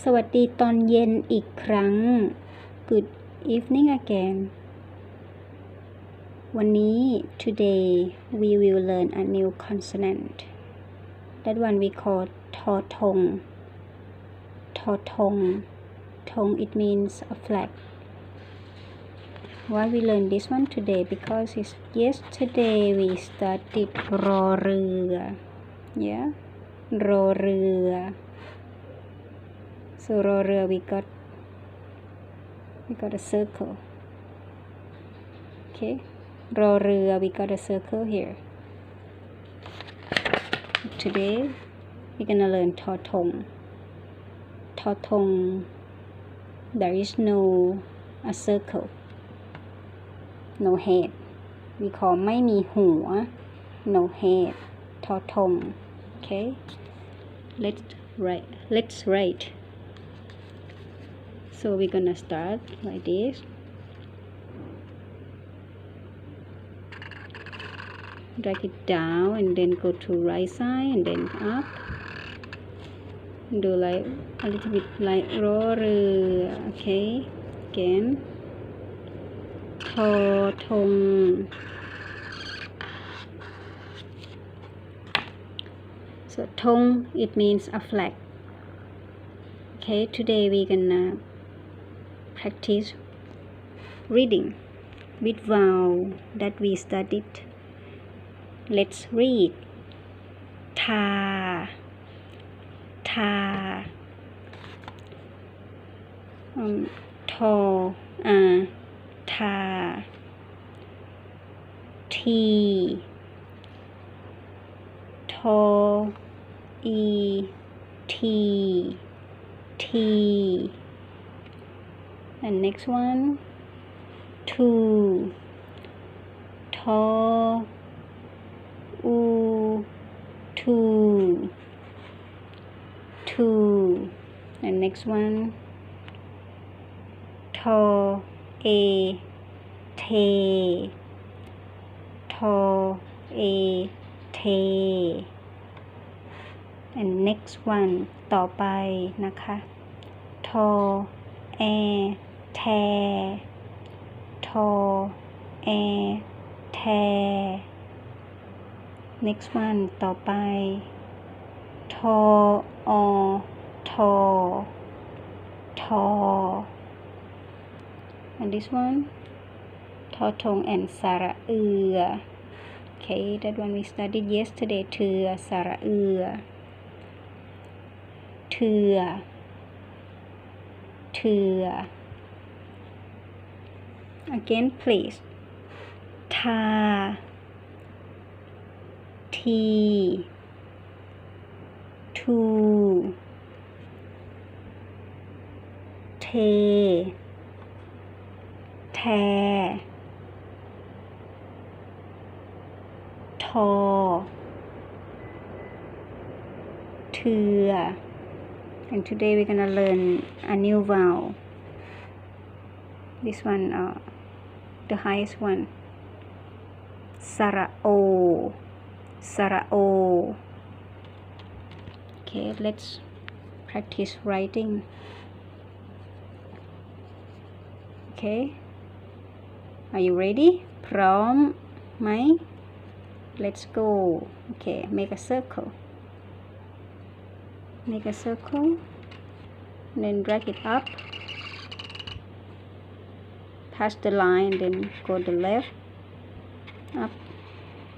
สวัสดีตอนเย็นอีกครั้ง Good evening again วันนี้ today we will learn a new consonant that one we call ทอทงทอทงทง it means a flag why we learn this one today because it's yesterday we studied รอเรือ yeah รอเรือ so รอเรือ we got we got a circle okay รอเรือ we got a circle here today we're gonna learn ทอทงทอทง there is no a circle no head we call ไม่มีหัว no head ทอทง okay let's write let's write so we're gonna start like this drag it down and then go to right side and then up do like a little bit like รอเรือ okay again ทอทง so ธง it means a flag okay today we gonna practice reading with vowel that we studied. Let's read. Ta. Ta. Um, to. Uh, ta. T. To. E. T. T. and next one two t u two two and next one t a t t a t and next one ต่อไปนะคะ t a แท ทอ แอ แท next one ต่อไป ทอ อ ทอ ทอ and this one ทอทง and สระเอือ okay that one we studied yesterday เถือสระเอือ เถือ เถือ again please ทา ที ทู เท แท ทอ เถือ and today we're gonna learn a new vowel this one uh, the highest one. Sarao. Sarao. Okay, let's practice writing. Okay. Are you ready? Prom my let's go. Okay, make a circle. Make a circle. Then drag it up pass the line then go the left up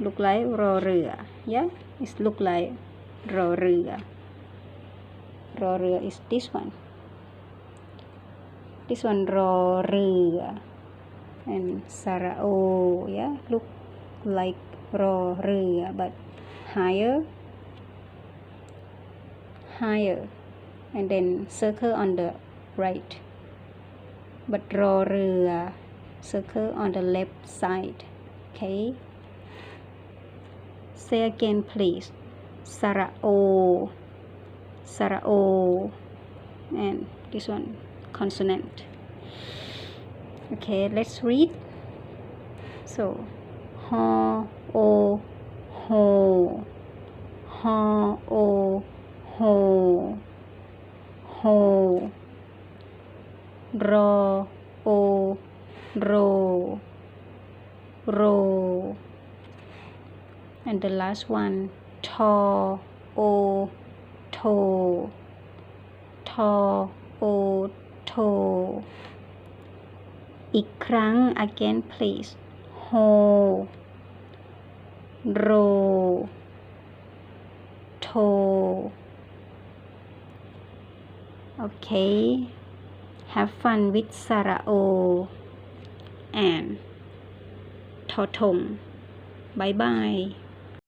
look like รอเรือ yeah it look like รอเรือ รอเรือ is this one this one รอเรือ and สระโอ yeah look like รอเรือ but higher higher and then circle on the right but รอเรือ circle on the left side okay say again please สระโอ สระโอ and this one consonant okay let's read so ฮอโอโฮฮอโอโฮ โฮ รอโอโร โร and the last one ทอโอโท ทอโอโท อีกครั้ง again please โฮ โร โท okay have fun with Sarao and Totong. Bye bye.